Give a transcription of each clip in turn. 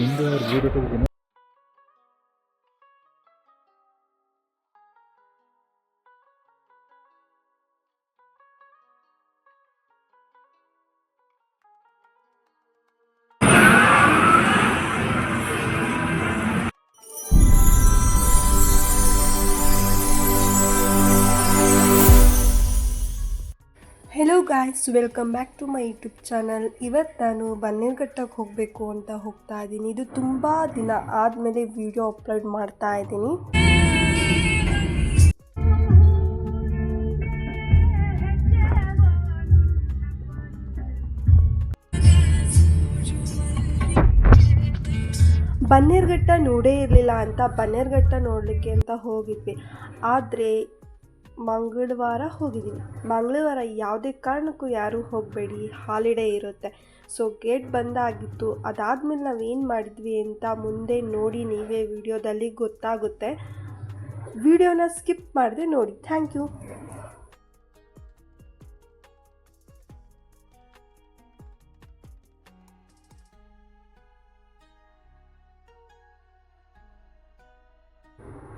இந்த ஒரு வீடு guys welcome back to my YouTube channel ಇವತ್ತು ನಾನು ಬನ್ನೇರುಘಟ್ಟಕ್ಕೆ ಹೋಗಬೇಕು ಅಂತ ಹೋಗ್ತಾ ಇದ್ದೀನಿ. ಇದು ತುಂಬ ದಿನ ಆದಮೇಲೆ ವಿಡಿಯೋ ಅಪ್ಲೋಡ್ ಮಾಡ್ತಾ ಇದ್ದೀನಿ. ಬನ್ನೇರುಘಟ್ಟ ನೋಡೇ ಇರಲಿಲ್ಲ ಅಂತ ಬನ್ನೇರುಘಟ್ಟ ನೋಡಲಿಕ್ಕೆ ಅಂತ ಹೋಗಿದ್ವಿ. ಆದರೆ ಮಂಗಳವಾರ ಹೋಗಿದ್ದೀನಿ. ಮಂಗಳವಾರ ಯಾವುದೇ ಕಾರಣಕ್ಕೂ ಯಾರೂ ಹೋಗಬೇಡಿ. ಹಾಲಿಡೇ ಇರುತ್ತೆ. ಸೊ, ಗೇಟ್ ಬಂದಾಗಿತ್ತು ಅದಾದಮೇಲೆ ನಾವೇನು ಮಾಡಿದ್ವಿ ಅಂತ ಮುಂದೆ ನೋಡಿ ನೀವೇ ವಿಡಿಯೋದಲ್ಲಿ ಗೊತ್ತಾಗುತ್ತೆ. ವಿಡಿಯೋನ ಸ್ಕಿಪ್ ಮಾಡಿದೆ ನೋಡಿ. Thank you.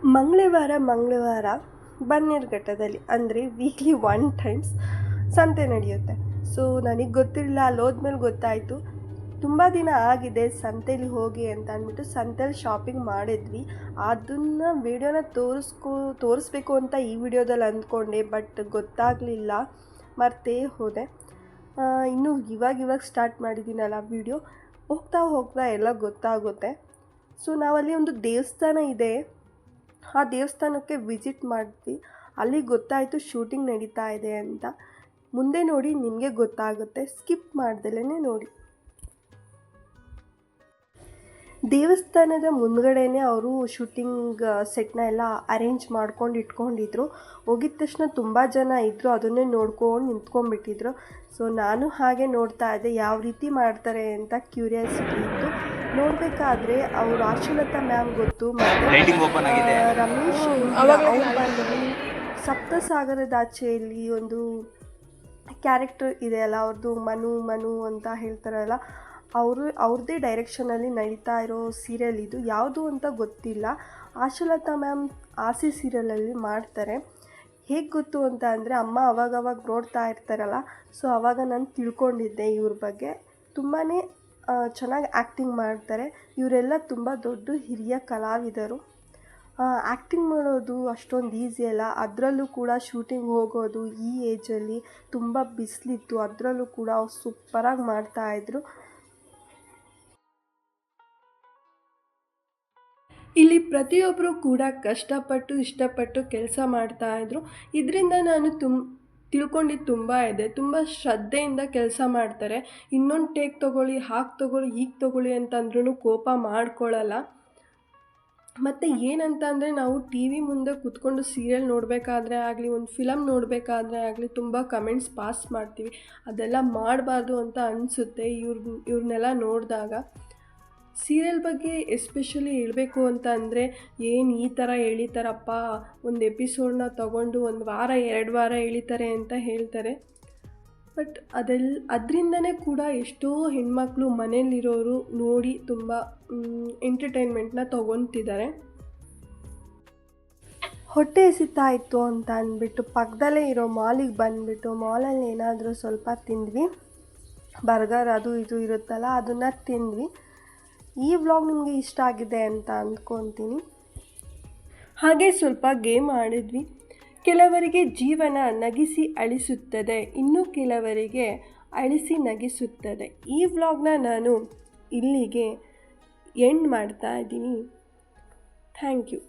ಮಂಗಳವಾರ ಮಂಗಳವಾರ. ಬನ್ನೇರುಘಟ್ಟದಲ್ಲಿ ಅಂದರೆ ವೀಕ್ಲಿ ಒನ್ ಟೈಮ್ಸ್ ಸಂತೆ ನಡೆಯುತ್ತೆ. ಸೊ ನನಗೆ ಗೊತ್ತಿರಲಿಲ್ಲ, ಅಲ್ಲಿ ಹೋದ್ಮೇಲೆ ಗೊತ್ತಾಯಿತು. ತುಂಬ ದಿನ ಆಗಿದೆ ಸಂತೇಲಿ ಹೋಗಿ ಅಂತ ಅಂದ್ಬಿಟ್ಟು ಸಂತೇಲಿ ಶಾಪಿಂಗ್ ಮಾಡಿದ್ವಿ. ಅದನ್ನು ವಿಡಿಯೋನ ತೋರಿಸ್ಕೋ, ತೋರಿಸ್ಬೇಕು ಅಂತ ಈ ವಿಡಿಯೋದಲ್ಲಿ ಅಂದ್ಕೊಂಡೆ ಬಟ್ ಗೊತ್ತಾಗಲಿಲ್ಲ. ಮರ್ತೇ ಹೋದೆ. ಇನ್ನೂ ಇವಾಗ ಇವಾಗ ಸ್ಟಾರ್ಟ್ ಮಾಡಿದ್ದೀನಲ್ಲ ವಿಡಿಯೋ ಹೋಗ್ತಾ ಹೋಗ್ತಾ ಎಲ್ಲ ಗೊತ್ತಾಗುತ್ತೆ. ಸೊ ನಾವಲ್ಲಿ ಒಂದು ದೇವಸ್ಥಾನ ಇದೆ. ಆ ದೇವಸ್ಥಾನಕ್ಕೆ ವಿಸಿಟ್ ಮಾಡಿದ್ವಿ ಅಲ್ಲಿ ಗೊತ್ತಾಯಿತು ಶೂಟಿಂಗ್ ನಡೀತಾ ಇದೆ ಅಂತ. ಮುಂದೆ ನೋಡಿ ನಿಮಗೆ ಗೊತ್ತಾಗುತ್ತೆ, ಸ್ಕಿಪ್ ಮಾಡ್ದಲೇ ನೋಡಿ. ದೇವಸ್ಥಾನದ ಮುಂದ್ಗಡೆನೆ ಅವರು ಶೂಟಿಂಗ್ ಸೆಟ್ನ ಎಲ್ಲ ಅರೇಂಜ್ ಮಾಡ್ಕೊಂಡು ಇಟ್ಕೊಂಡಿದ್ರು. ಹೋಗಿದ ತಕ್ಷಣ ತುಂಬ ಜನ ಇದ್ದರು ಅದನ್ನೇ ನೋಡ್ಕೊಂಡು ನಿಂತ್ಕೊಂಡ್ಬಿಟ್ಟಿದ್ರು. ಸೊ ನಾನು ಹಾಗೆ ನೋಡ್ತಾ ಇದ್ದೆ ಯಾವ ರೀತಿ ಮಾಡ್ತಾರೆ ಅಂತ ಕ್ಯೂರಿಯಾಸಿಟಿ ಇತ್ತು. ನೋಡಬೇಕಾದ್ರೆ ಅವರು ಆಶುಲತಾ ಮ್ಯಾಮ್ ಗೊತ್ತು ಮತ್ತೆ ಓಪನ್ ಆಗಿದೆ. ಆ, ರಮೇಶ್ ಸಪ್ತಸಾಗರದ ಆಚೆಯಲ್ಲಿ ಸಪ್ತಸಾಗರದಾಚೆಯಲ್ಲಿ ಒಂದು ಕ್ಯಾರೆಕ್ಟರ್ ಇದೆಯಲ್ಲ ಅವ್ರದ್ದು ಮನು ಮನು ಅಂತ ಹೇಳ್ತಾರಲ್ಲ ಅವರು ಅವ್ರದ್ದೇ ಡೈರೆಕ್ಷನಲ್ಲಿ ನಡೀತಾ ಇರೋ ಸೀರಿಯಲ್ ಇದು ಯಾವುದು ಅಂತ ಗೊತ್ತಿಲ್ಲ. ಆಶಾಲತಾ ಮ್ಯಾಮ್ ಆಸೆ ಸೀರಿಯಲಲ್ಲಿ ಮಾಡ್ತಾರೆ. ಹೇಗೆ ಗೊತ್ತು ಅಂತ ಅಂದರೆ ಅಮ್ಮ ಅವಾಗವಾಗ ನೋಡ್ತಾ ಇರ್ತಾರಲ್ಲ ಸೊ ಅವಾಗ ನಾನು ತಿಳ್ಕೊಂಡಿದ್ದೆ ಇವ್ರ ಬಗ್ಗೆ. ತುಂಬಾ ಚೆನ್ನಾಗಿ ಆ್ಯಕ್ಟಿಂಗ್ ಮಾಡ್ತಾರೆ. ಇವರೆಲ್ಲ ತುಂಬ ದೊಡ್ಡ ಹಿರಿಯ ಕಲಾವಿದರು. ಆ್ಯಕ್ಟಿಂಗ್ ಮಾಡೋದು ಅಷ್ಟೊಂದು ಈಸಿ ಅಲ್ಲ. ಅದರಲ್ಲೂ ಕೂಡ ಶೂಟಿಂಗ್ ಹೋಗೋದು ಈ ಏಜಲ್ಲಿ ತುಂಬ ಬಿಸಿಲಿತ್ತು. ಅದರಲ್ಲೂ ಕೂಡ ಅವ್ರು ಸೂಪರಾಗಿ ಮಾಡ್ತಾಯಿದ್ರು ಇಲ್ಲಿ ಪ್ರತಿಯೊಬ್ಬರು ಕೂಡ ಕಷ್ಟಪಟ್ಟು ಇಷ್ಟಪಟ್ಟು ಕೆಲಸ ಮಾಡ್ತಾಯಿದ್ರು ಇದರಿಂದ ನಾನು ತುಂಬ ತಿಳ್ಕೊಂಡಿದ್ದು ತುಂಬ ಇದೆ. ತುಂಬ ಶ್ರದ್ಧೆಯಿಂದ ಕೆಲಸ ಮಾಡ್ತಾರೆ. ಇನ್ನೊಂದು ಟೇಕ್ ತೊಗೊಳ್ಳಿ, ಹಾಕಿ ತೊಗೊಳ್ಳಿ ಹೀಗೆ ತೊಗೊಳ್ಳಿ ಅಂತಂದ್ರೂ ಕೋಪ ಮಾಡ್ಕೊಳ್ಳಲ್ಲ ಮತ್ತು ಏನಂತ ಅಂದರೆ ನಾವು ಟಿ ವಿ ಮುಂದೆ ಕೂತ್ಕೊಂಡು ಸೀರಿಯಲ್ ನೋಡಬೇಕಾದ್ರೆ ಆಗಲಿ, ಒಂದು ಫಿಲಮ್ ನೋಡಬೇಕಾದ್ರೆ ಆಗಲಿ ತುಂಬ ಕಮೆಂಟ್ಸ್ ಪಾಸ್ ಮಾಡ್ತೀವಿ. ಅದೆಲ್ಲ ಮಾಡಬಾರ್ದು ಅಂತ ಅನಿಸುತ್ತೆ ಇವ್ರ ಇವ್ರನ್ನೆಲ್ಲ ನೋಡಿದಾಗ. ಸೀರಿಯಲ್ ಬಗ್ಗೆ ಎಸ್ಪೆಷಲಿ ಹೇಳಬೇಕು ಅಂತ ಅಂದರೆ ಏನು ಈ ಥರ ಎಳಿತಾರಪ್ಪ ಒಂದು ಎಪಿಸೋಡನ್ನ ತಗೊಂಡು ಒಂದು ವಾರ, ಎರಡು ವಾರ ಎಳಿತಾರೆ ಅಂತ ಹೇಳ್ತಾರೆ. ಬಟ್ ಅದೆಲ್, ಅದರಿಂದನೇ ಕೂಡ ಎಷ್ಟೋ ಹೆಣ್ಮಕ್ಳು ಮನೇಲಿರೋರು ನೋಡಿ ತುಂಬ ಎಂಟರ್ಟೈನ್ಮೆಂಟ್ನ ತೊಗೊತಿದ್ದಾರೆ. ಹೊಟ್ಟೆ ಎಸಿತಾ ಇತ್ತು ಅಂತ ಅಂದ್ಬಿಟ್ಟು ಪಕ್ಕದಲ್ಲೇ ಇರೋ ಮಾಲಿಗೆ ಬಂದುಬಿಟ್ಟು ಮಾಲಲ್ಲಿ ಏನಾದರೂ ಸ್ವಲ್ಪ ತಿಂದ್ವಿ. ಬರ್ಗರ್ ಅದು ಇದು ಇರುತ್ತಲ್ಲ, ಅದನ್ನು ತಿಂದ್ವಿ. ಈ ವ್ಲಾಗ್ ನಿಮಗೆ ಇಷ್ಟ ಆಗಿದೆ ಅಂತ ಅಂದ್ಕೊತೀನಿ ಹಾಗೆ ಸ್ವಲ್ಪ ಗೇಮ್ ಆಡಿದ್ವಿ. ಕೆಲವರಿಗೆ ಜೀವನ ನಗಿಸಿ ಅಳಿಸುತ್ತದೆ, ಇನ್ನು ಕೆಲವರಿಗೆ ಅಳಿಸಿ ನಗಿಸುತ್ತದೆ. ಈ ವ್ಲಾಗ್ನ ನಾನು ಇಲ್ಲಿಗೆ ಎಂಡ್ ಮಾಡ್ತಾ ಇದ್ದೀನಿ. Thank you